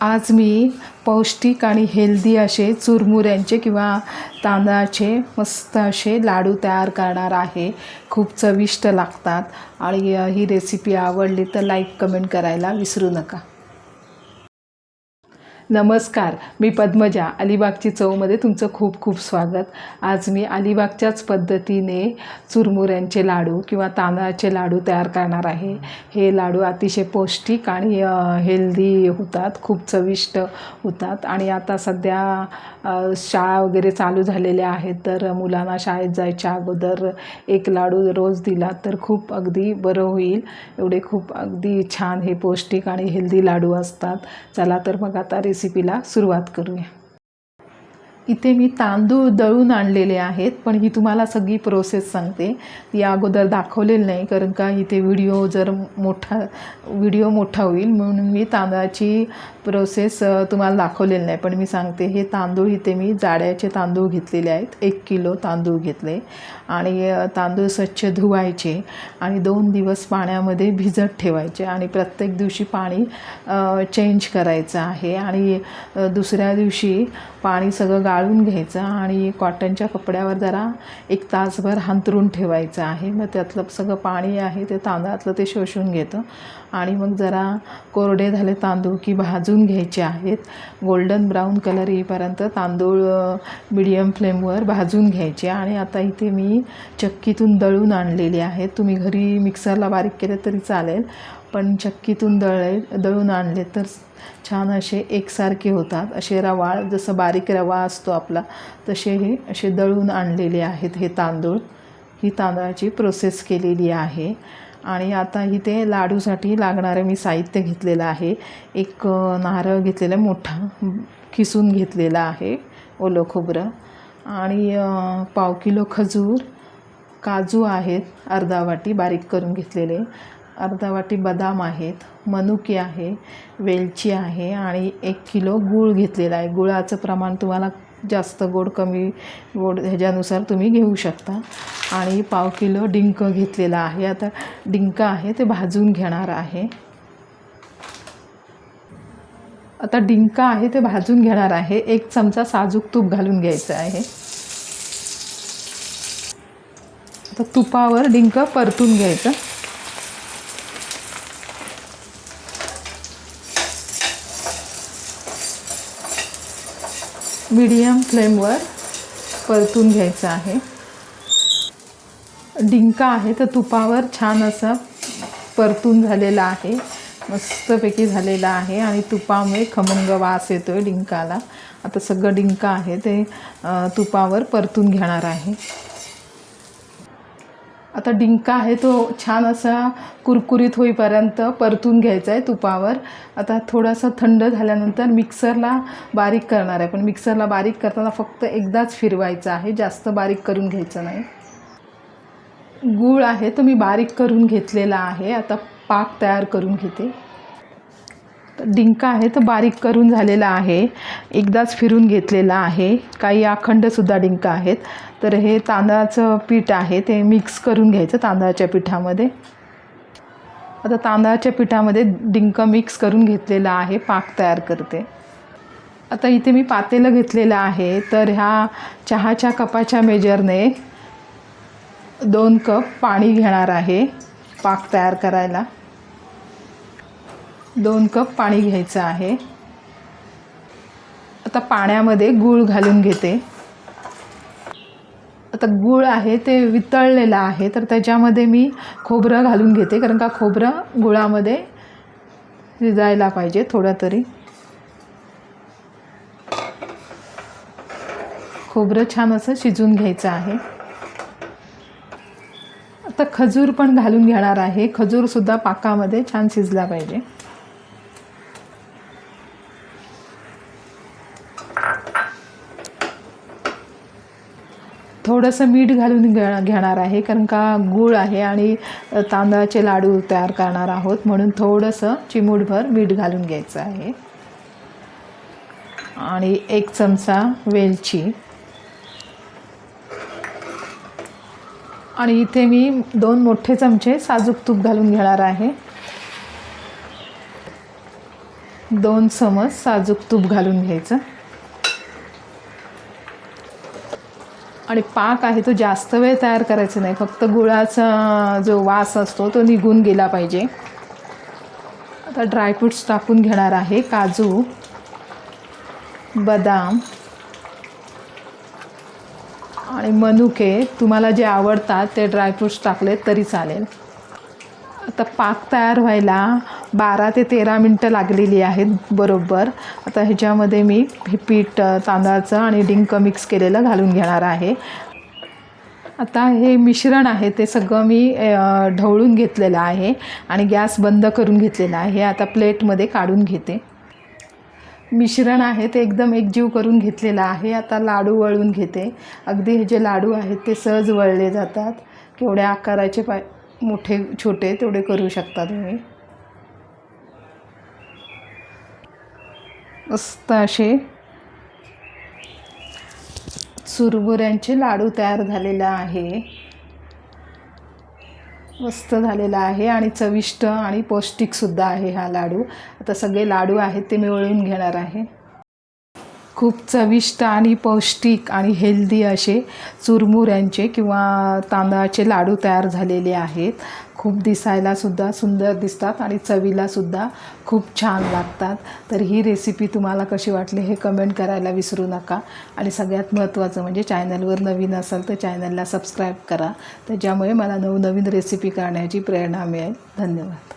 आज मी पौष्टिक आणि हेल्दी असे चुरमुऱ्यांचे किंवा तांदळाचे मस्त असे लाडू तयार करणार आहे. खूप चविष्ट लागतात. आणि ही रेसिपी आवडली तर लाईक कमेंट करायला विसरू नका. नमस्कार मी पद्मजा. अलिबागची चवमध्ये तुमचं खूप खूप स्वागत. आज मी अलिबागच्याच पद्धतीने चुरमुऱ्यांचे लाडू किंवा तांदळाचे लाडू तयार करणार आहे. हे लाडू अतिशय पौष्टिक आणि हेल्दी होतात खूप चविष्ट होतात. आणि आता सध्या शाळा वगैरे चालू झालेल्या आहेत. तर मुलांना शाळेत जायच्या अगोदर एक लाडू रोज दिला तर खूप अगदी बरं होईल. एवढे खूप अगदी छान हे पौष्टिक आणि हेल्दी लाडू असतात. चला तर मग आता रेसिपीला सुरुवात करूया. इथे मी तांदूळ दळून आणलेले आहेत पण ही तुम्हाला सगळी प्रोसेस सांगते. ती अगोदर दाखवलेली नाही कारण का इथे व्हिडिओ जर मोठा व्हिडिओ मोठा होईल म्हणून मी तांदळाची प्रोसेस तुम्हाला दाखवलेली नाही. पण मी सांगते हे तांदूळ इथे मी जाड्याचे तांदूळ घेतलेले आहेत. एक किलो तांदूळ घेतले. आणि तांदूळ स्वच्छ धुवायचे आणि दोन दिवस पाण्यामध्ये भिजत ठेवायचे आणि प्रत्येक दिवशी पाणी चेंज करायचं आहे. आणि दुसऱ्या दिवशी पाणी सगळं गाळून घ्यायचं आणि कॉटनच्या कपड्यावर जरा एक तासभर हांतरून ठेवायचं आहे. मग त्यातलं सगळं पाणी आहे ते तांदळातलं ते शोषून घेतं. आणि मग जरा कोरडे झाले तांदूळ की भाजून घ्यायचे आहेत. गोल्डन ब्राऊन कलर येईपर्यंत तांदूळ मिडियम फ्लेमवर भाजून घ्यायचे. आणि आता इथे मी चक्कीतून दळून आणलेले आहेत तुम्ही घरी मिक्सरला बारीक केले तरी चालेल. पण चक्कीतून दळे दळून आणले तर छान असे एकसारखे होतात. असे रवाळ जसं बारीक रवा असतो आपला तसे हे असे दळून आणलेले आहेत. हे तांदूळ ही तांदळाची प्रोसेस केलेली आहे. आणि आता इथे लाडूसाठी लागणारं मी साहित्य घेतलेलं आहे. एक नारळ घेतलेला मोठा खिसून घेतलेला आहे ओलं खोबरं. आणि पाव किलो खजूर काजू आहेत अर्धा वाटी बारीक करून घेतलेले. अर्धा वाटी बदाम आहेत मनुके आहे वेलची आहे आणि एक किलो गूळ घेतलेला आहे. गुळाचं प्रमाण तुम्हाला जास्त गोड कमी गोड ह्याच्यानुसार तुम्ही घेऊ शकता. आणि पाव किलो डिंक घेतलेला आहे. आता डिंक आहे ते भाजून घेणार आहे. आता डिंक आहे ते भाजून घेणार आहे. एक चमचा साजूक तूप घालून घ्यायचं आहे. आता तुपावर डिंक परतून घ्यायचं. मीडियम फ्लेमवर परतून घ्यायचं आहे. डिंक आहे तर तुपावर छान असं परतून झालेला आहे. मस्तपैकी झालेला आहे आणि तुपामुळे खमंग वास येतो आहे डिंकाला. आता सगळं डिंका आहे ते तुपावर परतून घेणार आहे. आता डिंका आहे तो छान असा कुरकुरीत होईपर्यंत परतून घ्यायचा आहे तुपावर. आता थोडासा थंड झाल्यानंतर मिक्सरला बारीक करणार आहे. पण मिक्सरला बारीक करताना फक्त एकदाच फिरवायचं आहे. जास्त बारीक करून घ्यायचं नाही. गूळ आहे तो मी बारीक करून घेतलेला आहे. आता पाक तयार करून घेते. डिंका आहे तर बारीक करून झालेला आहे. एकदाच फिरून घेतलेला आहे. काही अखंडसुद्धा डिंका आहेत. तर हे तांदळाचं पीठ आहे ते मिक्स करून घ्यायचं तांदळाच्या पिठामध्ये. आता तांदळाच्या पिठामध्ये डिंक मिक्स करून घेतलेला आहे पाक तयार करते. आता इथे मी पातेलं घेतलेलं आहे. तर ह्या चहाच्या कपाच्या मेजरने दोन कप पाणी घेणार आहे पाक तयार करायला. दोन कप पाणी घ्यायचं आहे. आता पाण्यामध्ये गूळ घालून घेते. आता गूळ आहे ते वितळलेलं आहे तर त्याच्यामध्ये मी खोबरं घालून घेते कारण का खोबरं गुळामध्ये शिजायला पाहिजे थोडं तरी. खोबरं छान असं शिजून घ्यायचं आहे. आता खजूर पण घालून घेणार आहे. खजूरसुद्धा पाकामध्ये छान शिजला पाहिजे. थोडंसं मीठ घालून घे घेणार आहे कारण का गूळ आहे आणि तांदळाचे लाडू तयार करणार आहोत. म्हणून थोडंसं चिमूटभर मीठ घालून घ्यायचं आहे. आणि एक चमचा वेलची. आणि इथे मी दोन मोठे चमचे साजूक तूप घालून घेणार आहे. दोन चमच साजूक तूप घालून घ्यायचं. आणि पाक आहे तो जास्त वेळ तयार करायचा नाही. फक्त गुळाचा जो वास असतो तो निघून गेला पाहिजे. आता ड्रायफ्रूट्स टाकून घेणार आहे. काजू बदाम आणि मनुके. तुम्हाला जे आवडतात ते ड्रायफ्रूट्स टाकले तरी चालेल. आता पाक तयार व्हायला बारा ते तेरा मिनटं लागलेली आहेत बरोबर. आता ह्याच्यामध्ये मी हे पीठ तांदळाचं आणि डिंक मिक्स केलेलं घालून घेणार आहे. आता हे मिश्रण आहे ते सगळं मी ढवळून घेतलेलं आहे आणि गॅस बंद करून घेतलेला आहे. आता प्लेटमध्ये काढून घेते. मिश्रण आहे ते एकदम एकजीव करून घेतलेलं आहे. आता लाडू वळून घेते. अगदी हे जे लाडू आहेत ते सहज वळले जातात. केवढ्या आकाराचे पाय मोठे छोटे तेवढे करू शकता तुम्ही. मस्त असे चुरमुऱ्यांचे लाडू तयार झालेला आहे. मस्त झालेला आहे आणि चविष्ट आणि पौष्टिकसुद्धा आहे हा लाडू. आता सगळे लाडू आहेत ते मी वळून घेणार आहे. खूप चविष्ट आणि पौष्टिक आणि हेल्दी असे चुरमुऱ्यांचे किंवा तांदळाचे लाडू तयार झालेले आहेत. खूप दिसायलासुद्धा सुंदर दिसतात आणि चवीलासुद्धा खूप छान लागतात. तर ही रेसिपी तुम्हाला कशी वाटली हे कमेंट करायला विसरू नका. आणि सगळ्यात महत्त्वाचं म्हणजे चॅनलवर नवीन असाल तर चॅनलला सबस्क्राईब करा. त्याच्यामुळे मला नवनवीन रेसिपी करण्याची प्रेरणा मिळेल. धन्यवाद.